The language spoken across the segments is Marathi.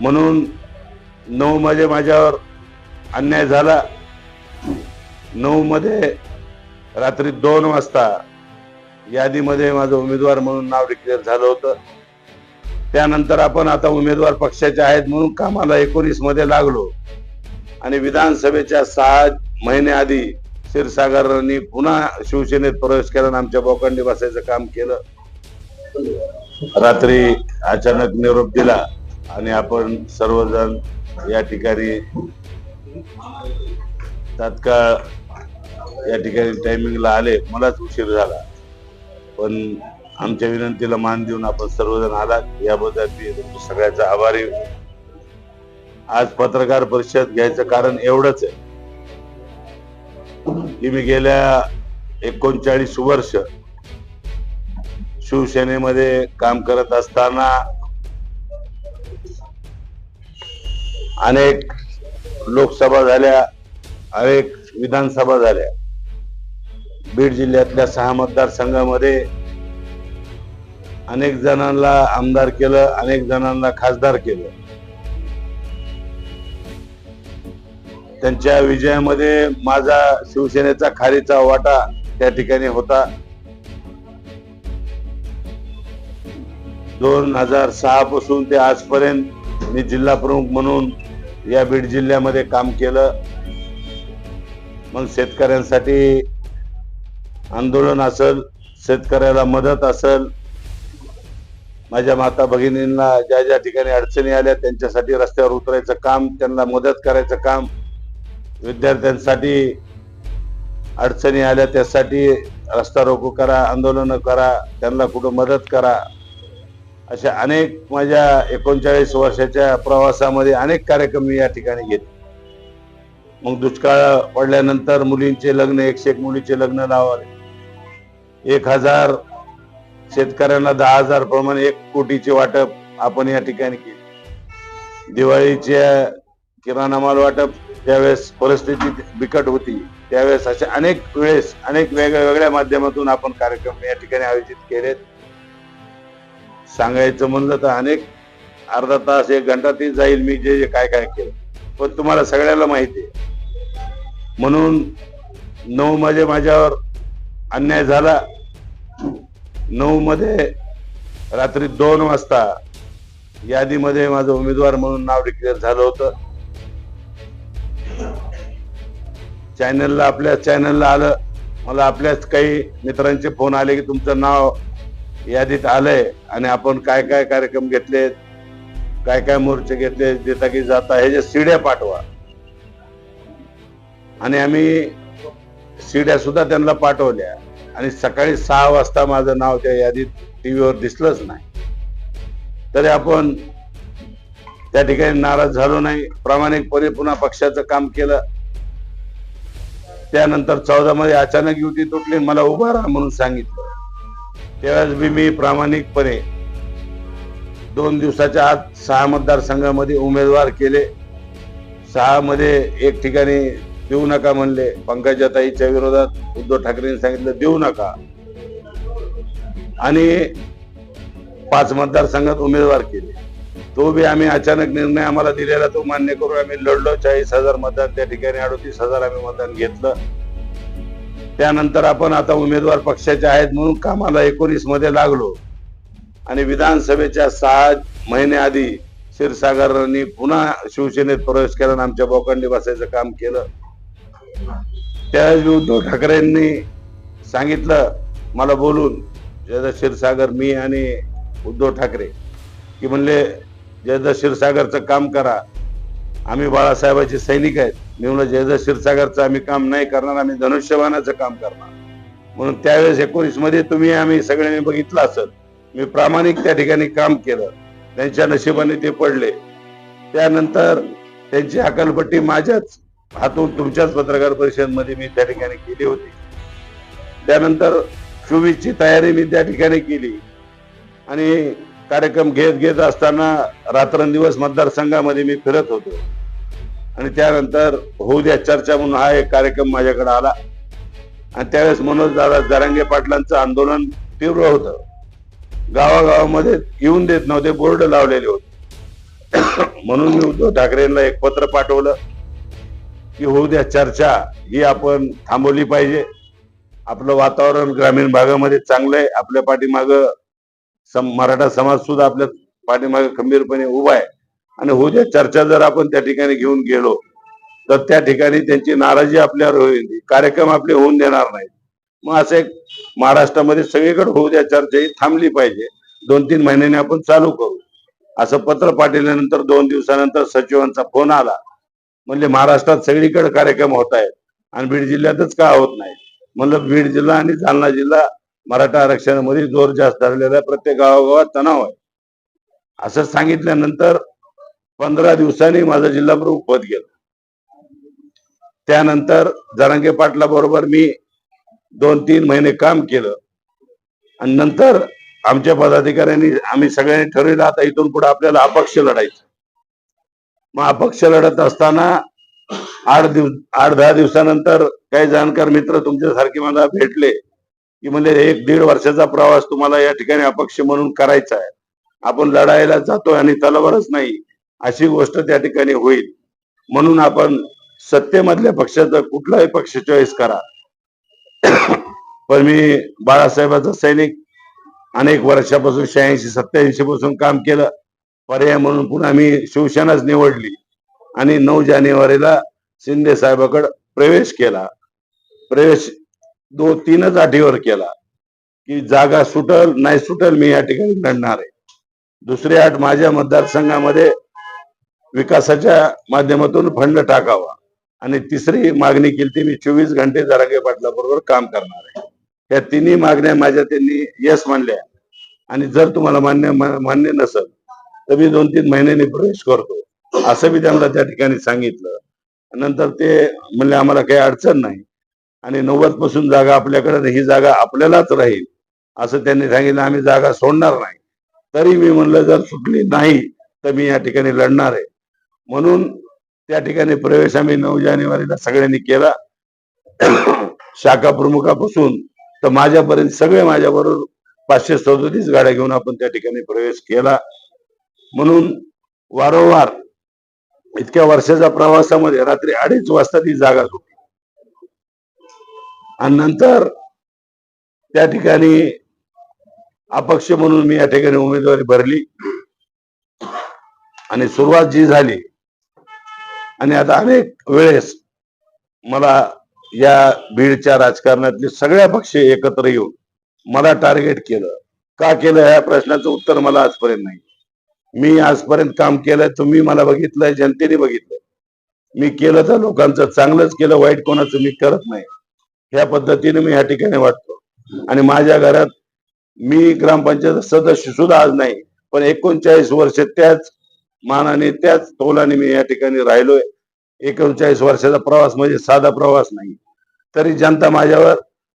म्हणून नऊ मध्ये माझ्यावर अन्याय झाला. नऊ मध्ये रात्री दोन वाजता यादीमध्ये माझं उमेदवार म्हणून नाव डिक्लेअर झालं होतं. त्यानंतर आपण आता उमेदवार पक्षाचे आहेत म्हणून कामाला एकोणीसमध्ये लागलो. आणि विधानसभेच्या सहा महिने आधी क्षीरसागरांनी पुन्हा शिवसेनेत प्रवेश केला आणि आमच्या बोकांडी बसायचं काम केलं. रात्री अचानक निरोप दिला. आणि आपण सर्वजण या ठिकाणी तात्काळ या ठिकाणी टायमिंगला आले मलाच उशीर झाला. पण आमच्या विनंतीला मान देऊन आपण सर्वजण आलात. याबद्दल मी सगळ्याचा आभारी आज पत्रकार परिषद घ्यायचं कारण एवढंच आहे. की मी गेल्या एकोणचाळीस वर्ष शिवसेनेमध्ये काम करत असताना अनेक लोकसभा झाल्या अनेक विधानसभा झाल्या. बीड जिल्ह्यातल्या सहा मतदारसंघामध्ये अनेक जणांना आमदार केलं अनेक जणांना खासदार केलं. त्यांच्या विजयामध्ये माझा शिवसेनेचा खारीचा वाटा त्या ठिकाणी होता. दोन हजार सहा पासून ते आजपर्यंत मी जिल्हा प्रमुख म्हणून या बीड जिल्ह्यामध्ये काम केलं. मग शेतकऱ्यांसाठी आंदोलन असल शेतकऱ्याला मदत असल. माझ्या माता भगिनींना ज्या ज्या ठिकाणी अडचणी आल्या त्यांच्यासाठी रस्त्यावर उतरायचं काम त्यांना मदत करायचं काम विद्यार्थ्यांसाठी अडचणी आल्या त्यासाठी रस्ता रोको करा आंदोलन करा त्यांना कुठं मदत करा. अशा अनेक माझ्या एकोणचाळीस वर्षाच्या प्रवासामध्ये अनेक कार्यक्रम मी या ठिकाणी घेतले. मग दुष्काळ पडल्यानंतर मुलींचे लग्न एकशे एक मुलीचे लग्न लावले एक हजार शेतकऱ्यांना दहा हजार प्रमाणे एक कोटीचे वाटप आपण या ठिकाणी केले. दिवाळीच्या किराणा माल वाटप त्यावेळेस परिस्थिती बिकट होती त्यावेळेस अशा अनेक वेळेस अनेक वेगळ्या वेगळ्या माध्यमातून आपण कार्यक्रम या ठिकाणी आयोजित केलेत. सांगायचं म्हणलं तर अनेक अर्धा तास एक घंटा ती जाईल मी जे जे काय काय केलं. पण तुम्हाला सगळ्याला माहिती आहे. म्हणून नऊ मध्ये माझ्यावर अन्याय झाला. नऊ मध्ये रात्री दोन वाजता यादीमध्ये माझं उमेदवार म्हणून नाव डिक्लेअर झालं होतं. चॅनलला आपल्या चॅनलला आलं. मला आपल्याच काही मित्रांचे फोन आले की तुमचं नाव यादीत आलंय. आणि आपण काय काय कार्यक्रम घेतलेत काय काय मोर्चे घेतले देता की जाता हे जे सीड्या पाठवा. आणि आम्ही सीड्या सुद्धा त्यांना पाठवल्या. आणि सकाळी सहा वाजता माझं नाव त्या यादीत टीव्हीवर दिसलंच नाही. तरी आपण त्या ठिकाणी नाराज झालो नाही. प्रामाणिकपणे पुन्हा पक्षाचं काम केलं. त्यानंतर चौदा मध्ये अचानक युती तुटली मला उभा राहा म्हणून सांगितलं. त्यावेळेस बी मी प्रामाणिकपणे दोन दिवसाच्या आत सहा मतदारसंघामध्ये उमेदवार केले. सहामध्ये एक ठिकाणी देऊ नका म्हणले. पंकजाताईच्या विरोधात उद्धव ठाकरेंनी सांगितलं देऊ नका. आणि पाच मतदारसंघात उमेदवार केले. तो बी आम्ही अचानक निर्णय आम्हाला दिलेला तो मान्य करून आम्ही लढलो. चाळीस हजार मतदान त्या ठिकाणी अडोतीस हजार आम्ही मतदान घेतलं. त्यानंतर आपण आता उमेदवार पक्षाचे आहेत म्हणून कामाला एकोणीसमध्ये लागलो. आणि विधानसभेच्या सहा महिने आधी क्षीरसागरांनी पुन्हा शिवसेनेत प्रवेश केला आणि आमच्या बोकांडी बसायचं काम केलं. त्यावेळेस उद्धव ठाकरेंनी सांगितलं मला बोलून जयदा क्षीरसागर मी आणि उद्धव ठाकरे की म्हणले जयदा क्षीरसागरचं काम करा. आम्ही बाळासाहेबांचे सैनिक आहेत. मी म्हणलं जयदा क्षीरसागरचं आम्ही काम नाही करणार आम्ही धनुष्यबाणाचं काम करणार. म्हणून त्यावेळेस एकोणीसमध्ये तुम्ही आम्ही सगळ्यांनी बघितलं असेल मी प्रामाणिक त्या ठिकाणी काम केलं. त्यांच्या नशिबाने ते पडले. त्यानंतर त्यांची हकालपट्टी माझ्याच हातून तुमच्याच पत्रकार परिषदेमध्ये मी त्या ठिकाणी केली होती. त्यानंतर चोवीसची तयारी मी त्या ठिकाणी केली. आणि कार्यक्रम घेत घेत असताना रात्रंदिवस मतदारसंघामध्ये मी फिरत होतो. आणि त्यानंतर होऊ द्या चर्चा म्हणून हा एक कार्यक्रम माझ्याकडे आला. आणि त्यावेळेस मनोज दादा जरांगे पाटलांचं आंदोलन तीव्र होतं. गावागावामध्ये येऊन देत नव्हते बोर्ड लावलेले होते. म्हणून मी उद्धव ठाकरेंना एक पत्र पाठवलं की होऊ द्या चर्चा ही आपण थांबवली पाहिजे. आपलं वातावरण ग्रामीण भागामध्ये चांगलं आहे आपल्या पाठीमाग मराठा समाज सुद्धा आपल्या पाठीमाग खंबीरपणे उभा आहे. आणि होऊ द्या चर्चा जर आपण त्या ठिकाणी घेऊन गेलो तर त्या ठिकाणी त्यांची नाराजी आपल्यावर होईल. कार्यक्रम आपले होऊन देणार नाही मग असं एक महाराष्ट्रामध्ये सगळीकडे होऊ द्या चर्चा ही थांबली पाहिजे. दोन तीन महिन्याने आपण चालू करू. असं पत्र पाठवल्यानंतर दोन दिवसानंतर सचिवांचा फोन आला. म्हणजे महाराष्ट्रात सगळीकडे कार्यक्रम होत आहेत आणि बीड जिल्ह्यातच का होत नाही म्हणलं बीड जिल्हा आणि जालना जिल्हा मराठा आरक्षणामध्ये जोर जास्त धरलेला आहे. प्रत्येक गावागावात तणाव आहे. असं सांगितल्यानंतर पंधरा दिवसांनी माझं जिल्हाप्रमुख पद गेलं. त्यानंतर जरांगे पाटला बरोबर मी दोन तीन महिने काम केलं. आणि नंतर आमच्या पदाधिकाऱ्यांनी आम्ही सगळ्यांनी ठरवलं आता इथून पुढे आपल्याला अपक्ष लढायचं. मग अपक्ष लढत असताना आठ दिवस आठ दहा दिवसानंतर काही जाणकार मित्र तुमच्यासारखे मला भेटले की म्हणजे एक दीड वर्षाचा प्रवास तुम्हाला या ठिकाणी अपक्ष म्हणून करायचा आहे. आपण लढायला जातोय आणि तलवारच नाही. अशी गोष्ट त्या ठिकाणी होईल. म्हणून आपण सत्तेमधल्या पक्षाचा कुठलाही पक्ष चॉईस करा. पण मी बाळासाहेबाचा सैनिक अनेक वर्षापासून शहाऐंशी सत्याऐंशी पासून काम केलं. पर्याय म्हणून पुन्हा मी शिवसेनाच निवडली. आणि नऊ जानेवारीला शिंदे साहेबाकडे प्रवेश केला. प्रवेश दो तीनच आठीवर केला. की जागा सुटल नाही सुटल मी या ठिकाणी लढणार. आहे दुसरी आठ माझ्या मतदारसंघामध्ये विकासाच्या माध्यमातून फंड टाकावा. आणि तिसरी मागणी केली ती मी चोवीस घंटे जरागे पाटला बरोबर काम करणार आहे. या तिन्ही मागण्या माझ्या त्यांनी यश मानल्या. आणि जर तुम्हाला मान्य मान्य नसेल तर मी दोन तीन महिन्यांनी प्रवेश करतो. असं मी त्यांना त्या ठिकाणी सांगितलं. नंतर ते म्हणले आम्हाला काही अडचण नाही. आणि नव्वदपासून जागा आपल्याकडे ही जागा आपल्यालाच राहील. असं त्यांनी सांगितलं. आम्ही जागा सोडणार नाही. तरी मी म्हणलं जर सुटली नाही तर मी या ठिकाणी लढणार आहे. म्हणून त्या ठिकाणी प्रवेश आम्ही नऊ जानेवारीला सगळ्यांनी केला. शाखा प्रमुखापासून तर माझ्यापर्यंत सगळे माझ्याबरोबर पाचशे सदोतीस गाड्या घेऊन आपण त्या ठिकाणी प्रवेश केला. म्हणून वारंवार इतक्या वर्षाच्या प्रवासामध्ये रात्री अडीच वाजता ती जागा सुटली. आणि नंतर त्या ठिकाणी अपक्ष म्हणून मी या ठिकाणी उमेदवारी भरली. आणि सुरुवात जी झाली आणि आता अनेक वेळेस मला या बीडच्या राजकारणातले सगळ्या पक्ष एकत्र येऊन मला टार्गेट केलं. का केलं ह्या प्रश्नाचं उत्तर मला आजपर्यंत नाही. मी आजपर्यंत काम केलंय तुम्ही मला बघितलंय जनतेने बघितलंय. मी केलं तर लोकांचं चांगलंच केलं वाईट कोणाचं मी करत नाही. ह्या पद्धतीने मी या ठिकाणी वाटतो. आणि माझ्या घरात मी ग्रामपंचायत सदस्य सुद्धा आज नाही पण एकोणचाळीस वर्ष त्याच मानाने त्याच तोलाने मी या ठिकाणी राहिलोय. एकोणचाळीस वर्षाचा प्रवास म्हणजे साधा प्रवास नाही. तरी जनता माझ्यावर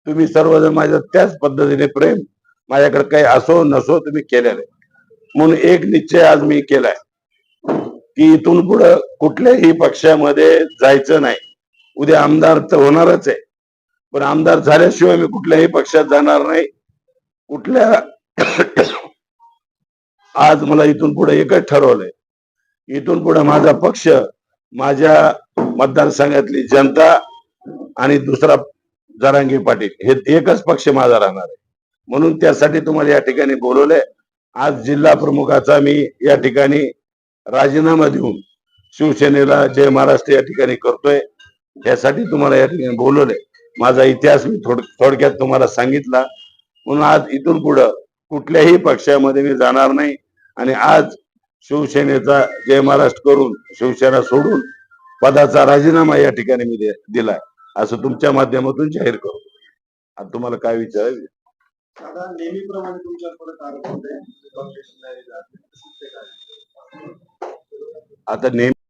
तुम्ही सर्वजण माझ्या त्याच पद्धतीने प्रेम माझ्याकडे काही असो नसो तुम्ही केलेलं म्हणून एक निश्चय आज मी केलाय की इथून पुढं कुठल्याही पक्षामध्ये जायचं नाही. उद्या आमदार तर होणारच आहे. पण आमदार झाल्याशिवाय मी कुठल्याही पक्षात जाणार नाही. कुठल्या आज मला इथून पुढे एकच ठरवलंय. इथून पुढे माझा पक्ष माझ्या मतदारसंघातली जनता आणि दुसरा जरांगी पाटील हे एकच पक्ष माझा राहणार आहे. म्हणून त्यासाठी तुम्हाला या ठिकाणी बोलवले आज जिल्हा प्रमुखाचा मी या ठिकाणी राजीनामा देऊन शिवसेनेला जय महाराष्ट्र या ठिकाणी करतोय त्यासाठी तुम्हाला या ठिकाणी बोलवलंय. माझा इतिहास मी थोड थोडक्यात तुम्हाला सांगितला. म्हणून आज इथून पुढं कुठल्याही पक्षामध्ये मी जाणार नाही आणि आज शिवसेनेचा जय महाराष्ट्र करून शिवसेना सोडून पदाचा राजीनामा या ठिकाणी मी दिलाय. असं तुमच्या माध्यमातून जाहीर करतो आता तुम्हाला काय विचारायचं. आता नेहमी